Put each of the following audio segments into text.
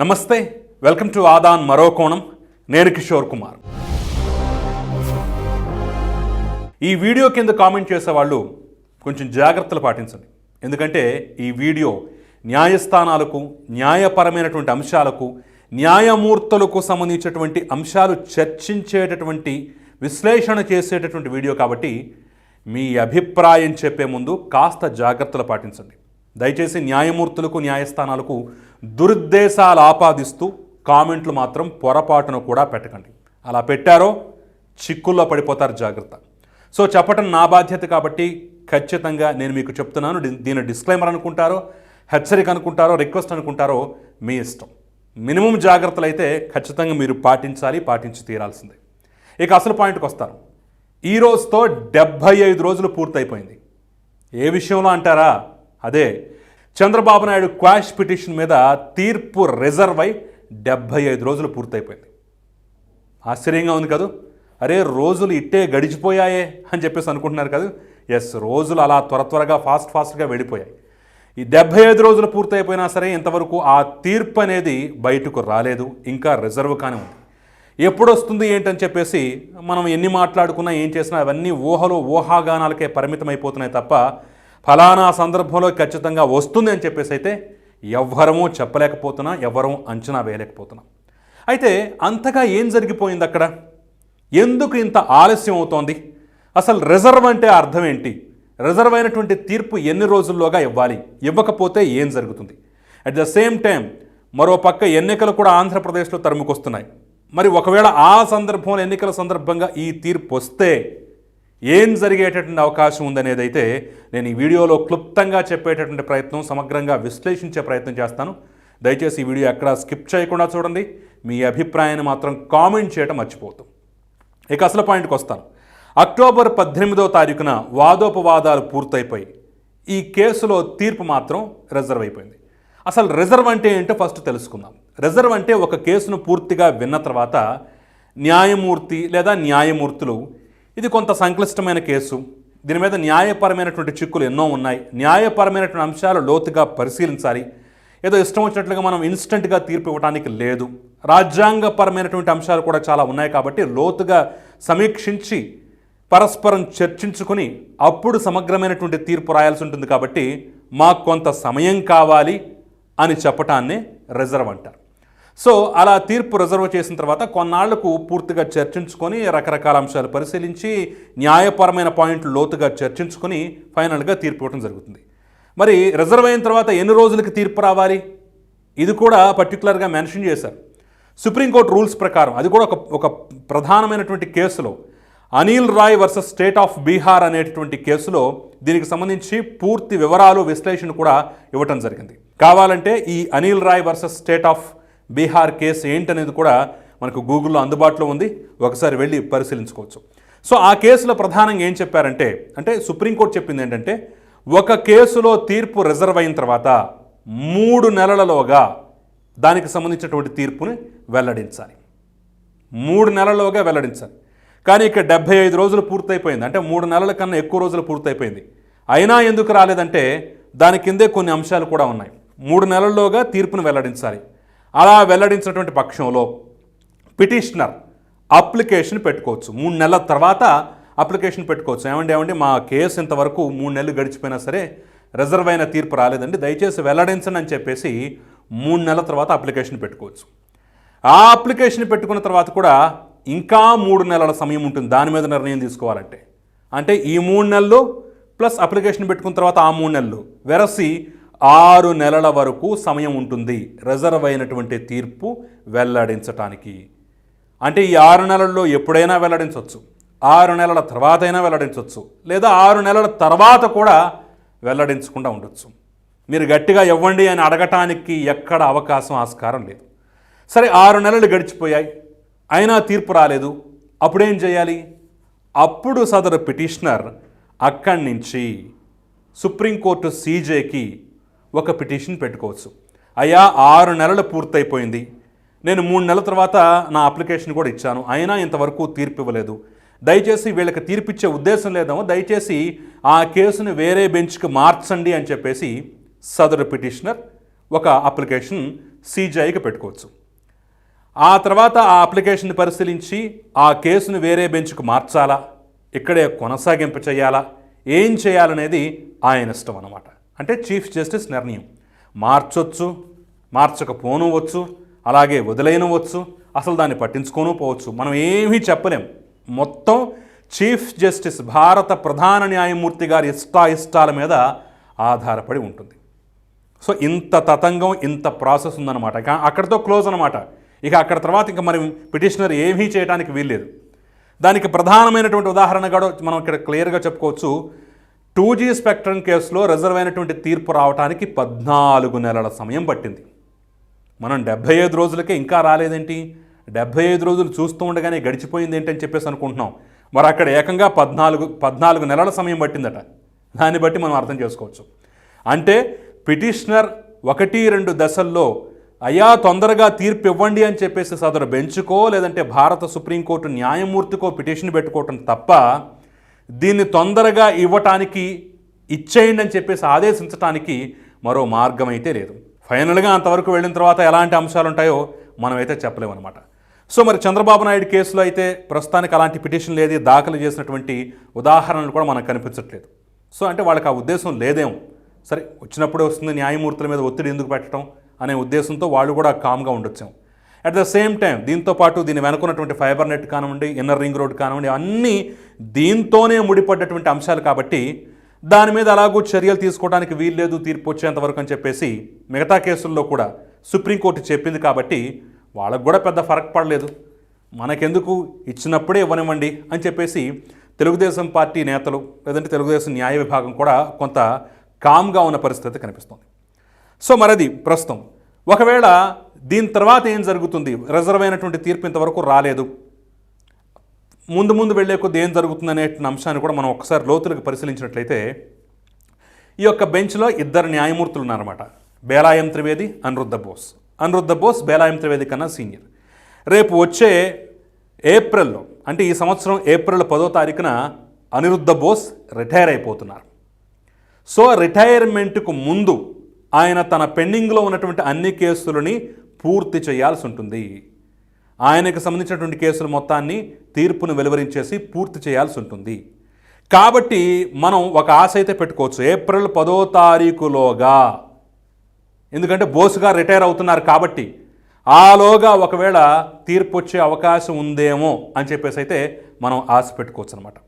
నమస్తే welcome to Aadan మరో కోణం. నేను కిషోర్ కుమార్. ఈ వీడియో కింద కామెంట్ చేసేవాళ్ళు కొంచెం జాగ్రత్తలు పాటించండి. ఎందుకంటే ఈ వీడియో న్యాయస్థానాలకు న్యాయపరమైనటువంటి అంశాలకు న్యాయమూర్తులకు సంబంధించినటువంటి అంశాలు చర్చించేటటువంటి విశ్లేషణ చేసేటటువంటి వీడియో కాబట్టి మీ అభిప్రాయం చెప్పే ముందు కాస్త జాగ్రత్తలు పాటించండి. దయచేసి న్యాయమూర్తులకు న్యాయస్థానాలకు దురుద్దేశాలు ఆపాదిస్తూ కామెంట్లు మాత్రం పొరపాటును కూడా పెట్టకండి. అలా పెట్టారో చిక్కుల్లో పడిపోతారు జాగ్రత్త. సో చెప్పటం నా బాధ్యత కాబట్టి ఖచ్చితంగా నేను మీకు చెప్తున్నాను. దీని డిస్క్లైమర్ అనుకుంటారో హెచ్చరిక అనుకుంటారో రిక్వెస్ట్ అనుకుంటారో మీ ఇష్టం. మినిమం జాగ్రత్తలు అయితే ఖచ్చితంగా మీరు పాటించాలి పాటించి తీరాల్సిందే. ఇక అసలు పాయింట్కి వస్తారు ఈ రోజుతో డెబ్భై ఐదు రోజులు పూర్తయిపోయింది. ఏ విషయంలో అంటారా? అదే చంద్రబాబు నాయుడు క్వాష్ పిటిషన్ మీద తీర్పు రిజర్వ్ అయి డెబ్భై ఐదు రోజులు పూర్తయిపోయింది. ఆశ్చర్యంగా ఉంది కదూ? అరే రోజులు ఇట్టే గడిచిపోయాయే అని చెప్పేసి అనుకుంటున్నారు కదా? ఎస్ రోజులు అలా త్వర త్వరగా ఫాస్ట్ ఫాస్ట్గా వెళ్ళిపోయాయి. ఈ డెబ్భై ఐదు రోజులు పూర్తయిపోయినా సరే ఇంతవరకు ఆ తీర్పు అనేది బయటకు రాలేదు ఇంకా రిజర్వ్ కానీ ఉంది. ఎప్పుడు వస్తుంది ఏంటని చెప్పేసి మనం ఎన్ని మాట్లాడుకున్నా ఏం చేసినా అవన్నీ ఊహలు ఊహాగానాలకే పరిమితమైపోతున్నాయి తప్ప ఫలానా సందర్భంలో ఖచ్చితంగా వస్తుంది అని చెప్పేసి అయితే ఎవ్వరము చెప్పలేకపోతున్నా ఎవ్వరూ అంచనా వేయలేకపోతున్నాం. అయితే అంతగా ఏం జరిగిపోయింది అక్కడ? ఎందుకు ఇంత ఆలస్యం అవుతోంది? అసలు రిజర్వ్ అంటే అర్థం ఏంటి? రిజర్వ్ అయినటువంటి తీర్పు ఎన్ని రోజుల్లోగా ఇవ్వాలి? ఇవ్వకపోతే ఏం జరుగుతుంది? అట్ ద సేమ్ టైం మరో పక్క ఎన్నికలు కూడా ఆంధ్రప్రదేశ్లో తరుముకొస్తున్నాయి. మరి ఒకవేళ ఆ సందర్భంలో ఎన్నికల సందర్భంగా ఈ తీర్పు వస్తే ఏం జరిగేటటువంటి అవకాశం ఉందనేది అయితే నేను ఈ వీడియోలో క్లుప్తంగా చెప్పేటటువంటి ప్రయత్నం సమగ్రంగా విశ్లేషించే ప్రయత్నం చేస్తాను. దయచేసి ఈ వీడియో ఎక్కడా స్కిప్ చేయకుండా చూడండి. మీ అభిప్రాయాన్ని మాత్రం కామెంట్ చేయడం మర్చిపోతాం ఇక అసలు పాయింట్కి వస్తాను. అక్టోబర్ పద్దెనిమిదవ తారీఖున వాదోపవాదాలు పూర్తయిపోయి ఈ కేసులో తీర్పు మాత్రం రిజర్వ్ అయిపోయింది. అసలు రిజర్వ్ అంటే ఏంటో ఫస్ట్ తెలుసుకుందాం. రిజర్వ్ అంటే ఒక కేసును పూర్తిగా విన్న తర్వాత న్యాయమూర్తి లేదా న్యాయమూర్తులు ఇది కొంత సంక్లిష్టమైన కేసు. దీని మీద న్యాయపరమైనటువంటి చిక్కులు ఎన్నో ఉన్నాయి. న్యాయపరమైనటువంటి అంశాలు లోతుగా పరిశీలించాలి. ఏదో ఇష్టం వచ్చినట్లుగా మనం ఇన్స్టెంట్గా తీర్పు ఇవ్వడానికి లేదు. రాజ్యాంగపరమైనటువంటి అంశాలు కూడా చాలా ఉన్నాయి కాబట్టి లోతుగా సమీక్షించి పరస్పరం చర్చించుకుని అప్పుడు సమగ్రమైనటువంటి తీర్పు రాయాల్సి ఉంటుంది కాబట్టి మాకు కొంత సమయం కావాలి అని చెప్పటాన్నే రిజర్వ్ అంటారు. సో అలా తీర్పు రిజర్వ్ చేసిన తర్వాత కొన్నాళ్ళకు పూర్తిగా చర్చించుకొని రకరకాల అంశాలు పరిశీలించి న్యాయపరమైన పాయింట్లు లోతుగా చర్చించుకొని ఫైనల్గా తీర్పు ఇవ్వడం జరుగుతుంది. మరి రిజర్వ్ అయిన తర్వాత ఎన్ని రోజులకి తీర్పు రావాలి? ఇది కూడా పర్టికులర్గా మెన్షన్ చేశారు. సుప్రీంకోర్టు రూల్స్ ప్రకారం అది కూడా ఒక ఒక ప్రధానమైనటువంటి కేసులో Anil Rai versus state of Bihar అనేటటువంటి కేసులో దీనికి సంబంధించి పూర్తి వివరాలు విశ్లేషణ కూడా ఇవ్వటం జరిగింది. కావాలంటే ఈ Anil Rai versus state of Bihar case ఏంటనేది కూడా మనకు గూగుల్లో అందుబాటులో ఉంది. ఒకసారి వెళ్ళి పరిశీలించుకోవచ్చు. సో ఆ కేసులో ప్రధానంగా ఏం చెప్పారంటే అంటే సుప్రీంకోర్టు చెప్పింది ఏంటంటే ఒక కేసులో తీర్పు రిజర్వ్ అయిన తర్వాత మూడు నెలలలోగా దానికి సంబంధించినటువంటి తీర్పుని వెల్లడించాలి. మూడు నెలల్లోగా వెల్లడించాలి. కానీ ఇక డెబ్బై ఐదు రోజులు పూర్తయిపోయింది. అంటే మూడు నెలల కన్నా ఎక్కువ రోజులు పూర్తయిపోయింది. అయినా ఎందుకు రాలేదంటే దాని కిందే కొన్ని అంశాలు కూడా ఉన్నాయి. మూడు నెలల్లోగా తీర్పును వెల్లడించాలి. అలా వెల్లడించినటువంటి పక్షంలో పిటిషనర్ అప్లికేషన్ పెట్టుకోవచ్చు. మూడు నెలల తర్వాత అప్లికేషన్ పెట్టుకోవచ్చు. ఏమండి ఏమండి మా కేసు ఇంతవరకు మూడు నెలలు గడిచిపోయినా సరే రిజర్వ్ అయిన తీర్పు రాలేదండి. దయచేసి వెల్లడించండి అని చెప్పేసి మూడు నెలల తర్వాత అప్లికేషన్ పెట్టుకోవచ్చు. ఆ అప్లికేషన్ పెట్టుకున్న తర్వాత కూడా ఇంకా మూడు నెలల సమయం ఉంటుంది. దాని మీద నిర్ణయం తీసుకోవాలంటే. అంటే ఈ మూడు నెలలు ప్లస్ అప్లికేషన్ పెట్టుకున్న తర్వాత ఆ మూడు నెలలు. వెరసి ఆరు నెలల వరకు సమయం ఉంటుంది రిజర్వ్ అయినటువంటి తీర్పు వెల్లడించటానికి. అంటే ఈ ఆరు నెలల్లో ఎప్పుడైనా వెల్లడించవచ్చు. ఆరు నెలల తర్వాత అయినా వెల్లడించవచ్చు. లేదా ఆరు నెలల తర్వాత కూడా వెల్లడించకుండా ఉండొచ్చు. మీరు గట్టిగా ఇవ్వండి అని అడగటానికి ఎక్కడ అవకాశం ఆస్కారం లేదు. సరే ఆరు నెలలు గడిచిపోయాయి. అయినా తీర్పు రాలేదు. అప్పుడేం చేయాలి? అప్పుడు సదరు పిటిషనర్ అక్కడి నుంచి సుప్రీంకోర్టు సీజేకి ఒక పిటిషన్ పెట్టుకోవచ్చు. అయ్యా ఆరు నెలలు పూర్తయిపోయింది. నేను మూడు నెలల తర్వాత నా అప్లికేషన్ కూడా ఇచ్చాను. అయినా ఇంతవరకు తీర్పు ఇవ్వలేదు. దయచేసి వీళ్ళకి తీర్పిచ్చే ఉద్దేశం లేదేమో దయచేసి ఆ కేసుని వేరే బెంచ్కి మార్చండి అని చెప్పేసి సదరు పిటిషనర్ ఒక అప్లికేషన్ సీజీఐకి పెట్టుకోవచ్చు. ఆ తర్వాత ఆ అప్లికేషన్ పరిశీలించి ఆ కేసును వేరే బెంచ్కు మార్చాలా? ఇక్కడే కొనసాగింపు చేయాలా? ఏం చేయాలనేది ఆయన ఇష్టం అన్నమాట. అంటే చీఫ్ జస్టిస్ నిర్ణయం. మార్చొచ్చు మార్చకపోనవచ్చు అలాగే వదిలేనవచ్చు అసలు దాన్ని పట్టించుకోను పోవచ్చు. మనం ఏమీ చెప్పలేం. మొత్తం చీఫ్ జస్టిస్ భారత ప్రధాన న్యాయమూర్తి గారి ఇష్టాయిష్టాల మీద ఆధారపడి ఉంటుంది. సో ఇంత తతంగం ఇంత ప్రాసెస్ ఉందన్నమాట. ఇక అక్కడితో క్లోజ్ అనమాట ఇక అక్కడ తర్వాత ఇంకా మరి పిటిషనర్ ఏమీ చేయడానికి వీల్లేదు. దానికి ప్రధానమైనటువంటి ఉదాహరణ కూడా మనం ఇక్కడ క్లియర్గా చెప్పుకోవచ్చు. టూ జీ స్పెక్ట్రమ్ కేసులో రిజర్వ్ అయినటువంటి తీర్పు రావడానికి పద్నాలుగు నెలల సమయం పట్టింది. మనం డెబ్బై ఐదు రోజులకే ఇంకా రాలేదేంటి? డెబ్బై ఐదు రోజులు చూస్తూ ఉండగానే గడిచిపోయింది ఏంటని అని చెప్పేసి అనుకుంటున్నాం. మరి అక్కడ ఏకంగా పద్నాలుగు పద్నాలుగు నెలల సమయం పట్టిందట. దాన్ని బట్టి మనం అర్థం చేసుకోవచ్చు. అంటే పిటిషనర్ ఒకటి రెండు దశల్లో అయ్యా తొందరగా తీర్పు ఇవ్వండి అని చెప్పేసి సదరు బెంచుకో లేదంటే భారత సుప్రీంకోర్టు న్యాయమూర్తికో పిటిషన్ పెట్టుకోవటం తప్ప దీన్ని తొందరగా ఇవ్వటానికి ఇచ్చేయండి అని చెప్పేసి ఆదేశించడానికి మరో మార్గం అయితే లేదు. ఫైనల్గా అంతవరకు వెళ్ళిన తర్వాత ఎలాంటి అంశాలు ఉంటాయో మనమైతే చెప్పలేమన్నమాట. సో మరి చంద్రబాబు నాయుడు కేసులో అయితే ప్రస్తుతానికి అలాంటి పిటిషన్ లేది దాఖలు చేసినటువంటి ఉదాహరణలు కూడా మనకు కనిపించట్లేదు. సో అంటే వాళ్ళకి ఆ ఉద్దేశం లేదేమో. సరే వచ్చినప్పుడే వస్తుంది న్యాయమూర్తుల మీద ఒత్తిడి ఎందుకు పెట్టడం అనే ఉద్దేశంతో వాళ్ళు కూడా కామ్గా ఉండొచ్చాము. అట్ ద సేమ్ టైం దీంతో పాటు దీన్ని వెనుకున్నటువంటి ఫైబర్ నెట్ కానివ్వండి ఇన్నర్ రింగ్ రోడ్ కానివ్వండి అన్నీ దీంతోనే ముడిపడ్డటువంటి అంశాలు కాబట్టి దాని మీద అలాగూ చర్యలు తీసుకోవడానికి వీల్లేదు తీర్పు వచ్చేంతవరకు అని చెప్పేసి మిగతా కేసుల్లో కూడా సుప్రీంకోర్టు చెప్పింది కాబట్టి వాళ్ళకు కూడా పెద్ద ఫరక్ పడలేదు. మనకెందుకు? ఇచ్చినప్పుడే ఇవ్వనివ్వండి అని చెప్పేసి తెలుగుదేశం పార్టీ నేతలు లేదంటే తెలుగుదేశం న్యాయ విభాగం కూడా కొంత కామ్గా ఉన్న పరిస్థితి కనిపిస్తుంది. సో మరది ప్రస్తుతం. ఒకవేళ దీని తర్వాత ఏం జరుగుతుంది? రిజర్వ్ అయినటువంటి తీర్పు ఇంతవరకు రాలేదు. ముందు ముందు వెళ్ళే కొద్ది ఏం జరుగుతుంది అనే అంశాన్ని కూడా మనం ఒకసారి లోతులకు పరిశీలించినట్లయితే ఈ యొక్క బెంచ్లో ఇద్దరు న్యాయమూర్తులు ఉన్నారన్నమాట. బేలాయం త్రివేది అనిరుద్ధ బోస్. అనిరుద్ధ బోస్ బేలాయం త్రివేది కన్నా సీనియర్. రేపు వచ్చే ఏప్రిల్లో అంటే ఈ సంవత్సరం ఏప్రిల్ పదో తారీఖున అనిరుద్ధ బోస్ రిటైర్ అయిపోతున్నారు. సో రిటైర్మెంట్కు ముందు ఆయన తన పెండింగ్లో ఉన్నటువంటి అన్ని కేసులని పూర్తి చేయాల్సి ఉంటుంది. ఆయనకు సంబంధించినటువంటి కేసుల మొత్తాన్ని తీర్పును వెలువరించేసి పూర్తి చేయాల్సి ఉంటుంది. కాబట్టి మనం ఒక ఆశ అయితే పెట్టుకోవచ్చు. ఏప్రిల్ పదో తారీఖులోగా ఎందుకంటే బోసుగా రిటైర్ అవుతున్నారు కాబట్టి ఆలోగా ఒకవేళ తీర్పు వచ్చే అవకాశం ఉందేమో అని చెప్పేసి అయితే మనం ఆశ పెట్టుకోవచ్చు అనమాట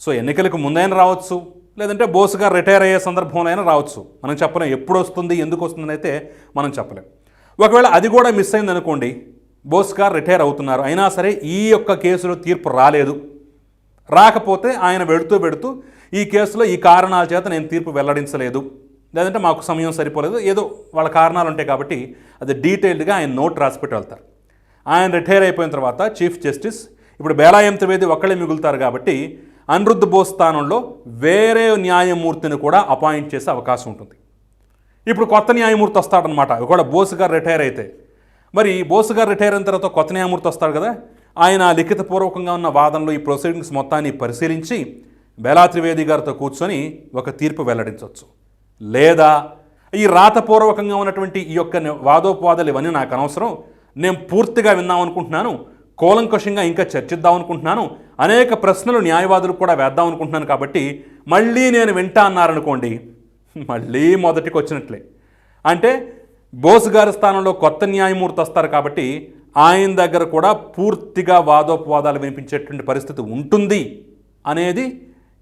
సో ఎన్నికలకు ముందైనా రావచ్చు లేదంటే బోసుగా రిటైర్ అయ్యే సందర్భంలో అయినా రావచ్చు. మనం చెప్పలేం. ఎప్పుడు వస్తుంది ఎందుకు వస్తుందని అయితే మనం చెప్పలేం. ఒకవేళ అది కూడా మిస్ అయింది అనుకోండి రిటైర్ అవుతున్నారు. అయినా సరే ఈ యొక్క కేసులో తీర్పు రాలేదు. రాకపోతే ఆయన వెడుతూ పెడుతూ ఈ కేసులో ఈ కారణాల చేత నేను తీర్పు వెల్లడించలేదు. లేదంటే మాకు సమయం సరిపోలేదు. ఏదో వాళ్ళ కారణాలు ఉంటాయి కాబట్టి అది డీటెయిల్డ్గా ఆయన నోట్ రాసిపెట్టి వెళ్తారు. ఆయన రిటైర్ అయిపోయిన తర్వాత చీఫ్ జస్టిస్ ఇప్పుడు బేలాయం త్రివేది ఒక్కళ్ళే మిగులుతారు కాబట్టి అనిరుద్ధ్ బోస్ స్థానంలో వేరే న్యాయమూర్తిని కూడా అపాయింట్ చేసే అవకాశం ఉంటుంది. ఇప్పుడు కొత్త న్యాయమూర్తి వస్తాడనమాట ఒకవేళ బోస్ గారు రిటైర్ అయితే. మరి బోస్ గారు రిటైర్ అయిన తర్వాత కొత్త న్యాయమూర్తి వస్తాడు కదా? ఆయన లిఖితపూర్వకంగా ఉన్న వాదనలో ఈ ప్రొసీడింగ్స్ మొత్తాన్ని పరిశీలించి బేలా త్రివేది గారితో కూర్చొని ఒక తీర్పు వెల్లడించవచ్చు లేదా ఈ రాతపూర్వకంగా ఉన్నటువంటి ఈ యొక్క వాదోపవాదాలు ఇవన్నీ నాకు అనవసరం. నేను పూర్తిగా విన్నాం అనుకుంటున్నాను. కూలంకషంగా ఇంకా చర్చిద్దాం అనుకుంటున్నాను. అనేక ప్రశ్నలు న్యాయవాదులు కూడా వేద్దాం అనుకుంటున్నాను కాబట్టి మళ్ళీ నేను వింటా అన్నారనుకోండి మళ్ళీ మొదటికి వచ్చినట్లే అంటే బోస్ గారి స్థానంలో కొత్త న్యాయమూర్తి వస్తారు కాబట్టి ఆయన దగ్గర కూడా పూర్తిగా వాదోపవాదాలు వినిపించేటువంటి పరిస్థితి ఉంటుంది అనేది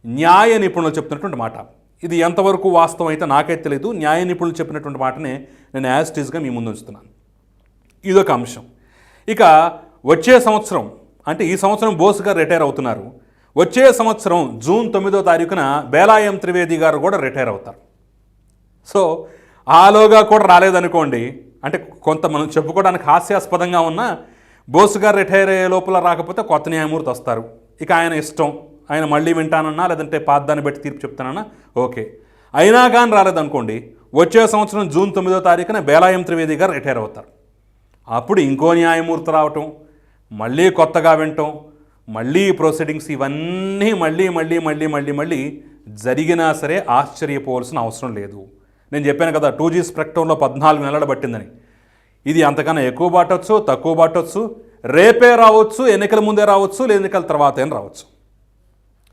న్యాయ నిపుణులు చెప్తున్నటువంటి మాట. ఇది ఎంతవరకు వాస్తవం అయితే నాకైతే తెలియదు న్యాయ నిపుణులు చెప్పినటువంటి మాటనే నేను యాజ్టీజ్గా మీ ముందు ఉంచుతున్నాను. ఇదొక అంశం. ఇక వచ్చే సంవత్సరం అంటే ఈ సంవత్సరం బోస్ గారు రిటైర్ అవుతున్నారు. వచ్చే సంవత్సరం జూన్ తొమ్మిదో తారీఖున బేలాయం త్రివేది గారు కూడా రిటైర్ అవుతారు. సో ఆలోగా కూడా రాలేదనుకోండి అంటే కొంత మనం చెప్పుకోవడానికి హాస్యాస్పదంగా ఉన్న బోసు గారు రిటైర్ అయ్యే లోపల రాకపోతే కొత్త న్యాయమూర్తి వస్తారు. ఇక ఆయన ఇష్టం. ఆయన మళ్ళీ వింటానన్నా లేదంటే పాద్దాన్ని బట్టి తీర్పు చెప్తానన్నా ఓకే. అయినా కానీ రాలేదనుకోండి వచ్చే సంవత్సరం జూన్ తొమ్మిదో తారీఖున బేలాయం త్రివేది గారు రిటైర్ అవుతారు. అప్పుడు ఇంకో న్యాయమూర్తి రావటం మళ్ళీ కొత్తగా వినటం మళ్ళీ ప్రొసీడింగ్స్ ఇవన్నీ మళ్ళీ మళ్ళీ మళ్ళీ మళ్ళీ మళ్ళీ జరిగినా సరే ఆశ్చర్యపోవాల్సిన అవసరం లేదు. నేను చెప్పాను కదా టూ జీ స్పెక్ట్రంలో పద్నాలుగు నెలలు పట్టిందని. ఇది అంతకన్నా ఎక్కువ పట్టొచ్చు తక్కువ పట్టొచ్చు రేపే రావచ్చు ఎన్నికల ముందే రావచ్చు లేదా ఎన్నికల తర్వాత అయినా రావచ్చు.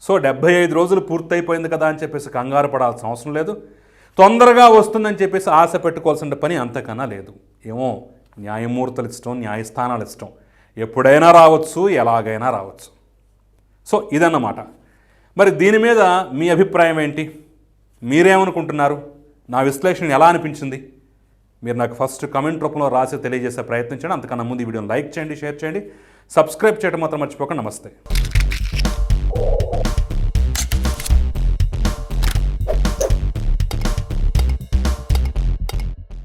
సో డెబ్బై ఐదు రోజులు పూర్తయిపోయింది కదా అని చెప్పేసి కంగారు పడాల్సిన అవసరం లేదు. తొందరగా వస్తుందని చెప్పేసి ఆశ పెట్టుకోవాల్సిన పని అంతకన్నా లేదు. ఏమో న్యాయమూర్తులు ఇష్టం న్యాయస్థానాలు ఇష్టం. ఎప్పుడైనా రావచ్చు ఎలాగైనా రావచ్చు. సో ఇదన్నమాట. మరి దీని మీద మీ అభిప్రాయం ఏంటి? మీరేమనుకుంటున్నారు? నా విశ్లేషణ ఎలా అనిపించింది? మీరు నాకు ఫస్ట్ కమెంట్ రూపంలో రాసి తెలియజేసే ప్రయత్నించండి అంతకన్నా ముందు ఈ వీడియోని లైక్ చేయండి షేర్ చేయండి. సబ్స్క్రైబ్ చేయడం మాత్రం మర్చిపోకండి. నమస్తే.